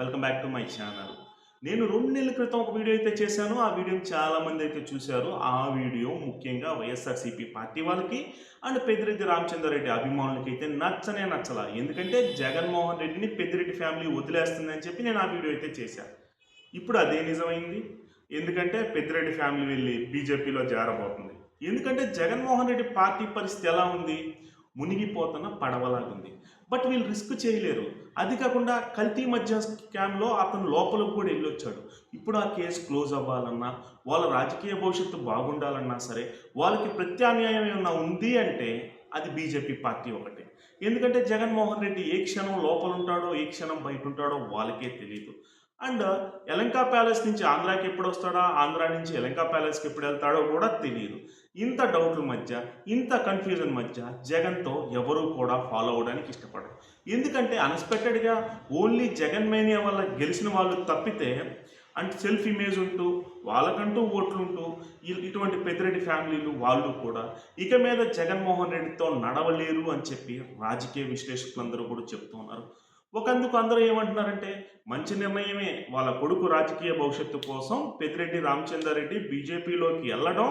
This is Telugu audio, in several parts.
Welcome back to my channel. నేను రెండు నెలల క్రితం ఒక వీడియో అయితే చేశాను. ఆ వీడియోని చాలామంది అయితే చూశారు. ఆ వీడియో ముఖ్యంగా వైఎస్ఆర్సీపీ పార్టీ వాళ్ళకి అండ్ పెద్దిరెడ్డి రామచంద్రారెడ్డి అభిమానులకి అయితే నచ్చనే నచ్చలా. ఎందుకంటే జగన్మోహన్ రెడ్డిని పెద్దిరెడ్డి ఫ్యామిలీ వదిలేస్తుందని చెప్పి నేను ఆ వీడియో అయితే చేశాను ఇప్పుడు అదే నిజమైంది. ఎందుకంటే పెద్దిరెడ్డి ఫ్యామిలీ వెళ్ళి బీజేపీలో జారబోతుంది. ఎందుకంటే జగన్మోహన్ రెడ్డి పార్టీ పరిస్థితి ఎలా ఉంది? మునిగిపోతున్న పడవలాగుంది. బట్ వీళ్ళు రిస్క్ చేయలేరు. అది కాకుండా కల్తీ మధ్య స్కామ్లో అతను లోపలికి కూడా వెళ్ళొచ్చాడు. ఇప్పుడు ఆ కేసు క్లోజ్ అవ్వాలన్నా వాళ్ళ రాజకీయ భవిష్యత్తు బాగుండాలన్నా సరే వాళ్ళకి ప్రత్యామ్నాయం ఏమన్నా ఉంది అంటే అది బీజేపీ పార్టీ ఒకటే. ఎందుకంటే జగన్మోహన్ రెడ్డి ఏ క్షణం లోపల ఉంటాడో ఏ క్షణం బయట ఉంటాడో వాళ్ళకే తెలియదు అండ్ ఎలంకా ప్యాలెస్ నుంచి ఆంధ్రాకి ఎప్పుడు వస్తాడా ఆంధ్రా నుంచి ఎలంకా ప్యాలెస్కి ఎప్పుడు వెళ్తాడో కూడా తెలియదు ఇంత డౌట్ల మధ్య ఇంత కన్ఫ్యూజన్ మధ్య జగన్తో ఎవరూ కూడా ఫాలో అవడానికి ఇష్టపడరు. ఎందుకంటే అన్ఎక్స్పెక్టెడ్గా ఓన్లీ జగన్ మేనియా వల్ల గెలిచిన వాళ్ళు తప్పితే అంటే సెల్ఫ్ ఇమేజ్ ఉంటూ వాళ్ళకంటూ ఓట్లు ఉంటూ ఇటువంటి పెద్దిరెడ్డి ఫ్యామిలీలు వాళ్ళు కూడా ఇక మీద జగన్మోహన్ రెడ్డితో నడవలేరు అని చెప్పి రాజకీయ విశ్లేషకులందరూ కూడా చెప్తూ ఉన్నారు. ఒకందుకు అందరూ ఏమంటున్నారంటే మంచి నిర్ణయమే వాళ్ళ కొడుకు రాజకీయ భవిష్యత్తు కోసం పెద్దిరెడ్డి రామచంద్రారెడ్డి బీజేపీలోకి వెళ్ళడం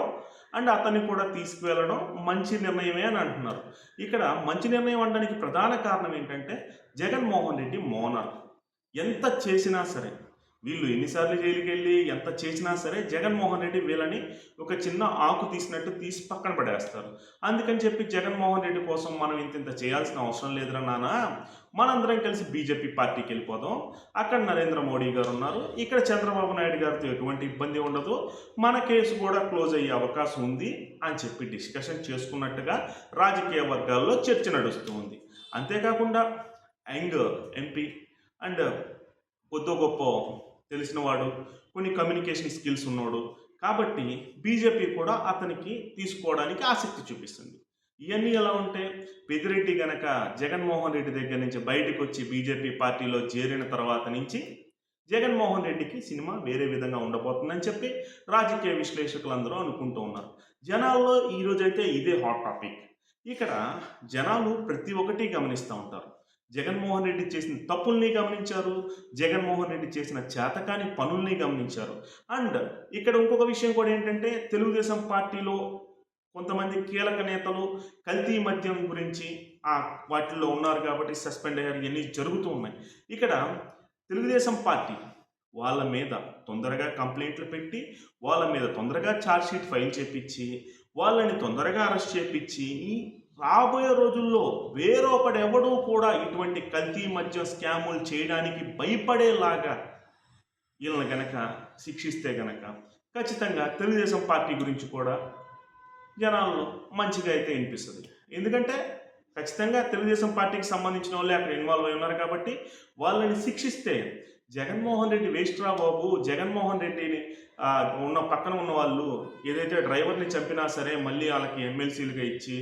అండ్ అతన్ని కూడా తీసుకువెళ్ళడం మంచి నిర్ణయమే అని అంటున్నారు. ఇక్కడ మంచి నిర్ణయం అనడానికి ప్రధాన కారణం ఏంటంటే జగన్మోహన్ రెడ్డి మోనార్. ఎంత చేసినా సరే వీళ్ళు ఎన్నిసార్లు జైలుకి వెళ్ళి ఎంత చేసినా సరే జగన్మోహన్ రెడ్డి వీళ్ళని ఒక చిన్న ఆకు తీసినట్టు తీసి పక్కన పడేస్తారు. అందుకని చెప్పి జగన్మోహన్ రెడ్డి కోసం మనం ఇంత ఇంత చేయాల్సిన అవసరం లేదురా నాన్న మనందరం కలిసి బీజేపీ పార్టీకి వెళ్ళిపోదాం. అక్కడ నరేంద్ర మోడీ గారు ఉన్నారు. ఇక్కడ చంద్రబాబు నాయుడు గారితో ఎటువంటి ఇబ్బంది ఉండదు. మన కేసు కూడా క్లోజ్ అయ్యే అవకాశం ఉంది అని చెప్పి డిస్కషన్ చేసుకున్నట్టుగా రాజకీయ వర్గాల్లో చర్చ నడుస్తూ ఉంది. అంతేకాకుండా యంగ్ ఎంపీ అండ్ కొద్ది గొప్ప తెలిసినవాడు కొన్ని కమ్యూనికేషన్ స్కిల్స్ ఉన్నాడు. కాబట్టి బీజేపీ కూడా అతనికి తీసుకోవడానికి ఆసక్తి చూపిస్తుంది. ఇవన్నీ ఎలా ఉంటే పెదిరెడ్డి గనక జగన్మోహన్ రెడ్డి దగ్గర నుంచి బయటకు వచ్చి బీజేపీ పార్టీలో చేరిన తర్వాత నుంచి జగన్మోహన్ రెడ్డికి సినిమా వేరే విధంగా ఉండబోతుందని చెప్పి రాజకీయ విశ్లేషకులందరూ అనుకుంటూ ఉన్నారు. జనాల్లో ఈరోజైతే ఇదే హాట్ టాపిక్ ఇక్కడ జనాలు ప్రతి ఒక్కటి గమనిస్తూ ఉంటారు. జగన్మోహన్ రెడ్డి చేసిన తప్పుల్ని గమనించారు జగన్మోహన్ రెడ్డి చేసిన చేతకాని పనుల్ని గమనించారు. అండ్ ఇక్కడ ఇంకొక విషయం కూడా ఏంటంటే తెలుగుదేశం పార్టీలో కొంతమంది కీలక నేతలు కల్తీ మద్యం గురించి ఆ వాటిల్లో ఉన్నారు కాబట్టి సస్పెండ్ అయ్యారు. ఇవన్నీ జరుగుతూ ఉన్నాయి. ఇక్కడ తెలుగుదేశం పార్టీ వాళ్ళ మీద తొందరగా కంప్లైంట్లు పెట్టి వాళ్ళ మీద తొందరగా ఛార్జ్షీట్ ఫైల్ చేపించి వాళ్ళని తొందరగా అరెస్ట్ చేపించి రాబోయే రోజుల్లో వేరొకడెవడూ కూడా ఇటువంటి కల్తీ మద్యం స్కాములు చేయడానికి భయపడేలాగా వీళ్ళని గనక శిక్షిస్తే గనక ఖచ్చితంగా తెలుగుదేశం పార్టీ గురించి కూడా జనాల్లో మంచిగా అయితే వినిపిస్తుంది. ఎందుకంటే ఖచ్చితంగా తెలుగుదేశం పార్టీకి సంబంధించిన వాళ్ళే అక్కడ ఇన్వాల్వ్ అయి ఉన్నారు కాబట్టి వాళ్ళని శిక్షిస్తే జగన్మోహన్ రెడ్డి వేస్ట్రా బాబు జగన్మోహన్ రెడ్డిని ఉన్న పక్కన ఉన్న వాళ్ళు ఏదైతే డ్రైవర్ని చంపినా సరే మళ్ళీ వాళ్ళకి ఎమ్మెల్సీలుగా ఇచ్చి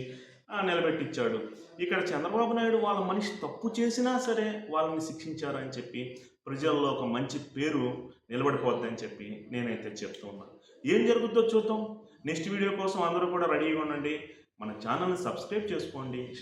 నిలబెట్టించాడు. ఇక్కడ చంద్రబాబు నాయుడు వాళ్ళ మనిషి తప్పు చేసినా సరే వాళ్ళని శిక్షించారు అని చెప్పి ప్రజల్లో ఒక మంచి పేరు నిలబడిపోద్దని చెప్పి నేనైతే చెప్తున్నాను ఏం జరుగుతుందో చూద్దాం. నెక్స్ట్ వీడియో కోసం అందరూ కూడా రెడీగా ఉండండి. మన ఛానల్ని సబ్స్క్రైబ్ చేసుకోండి.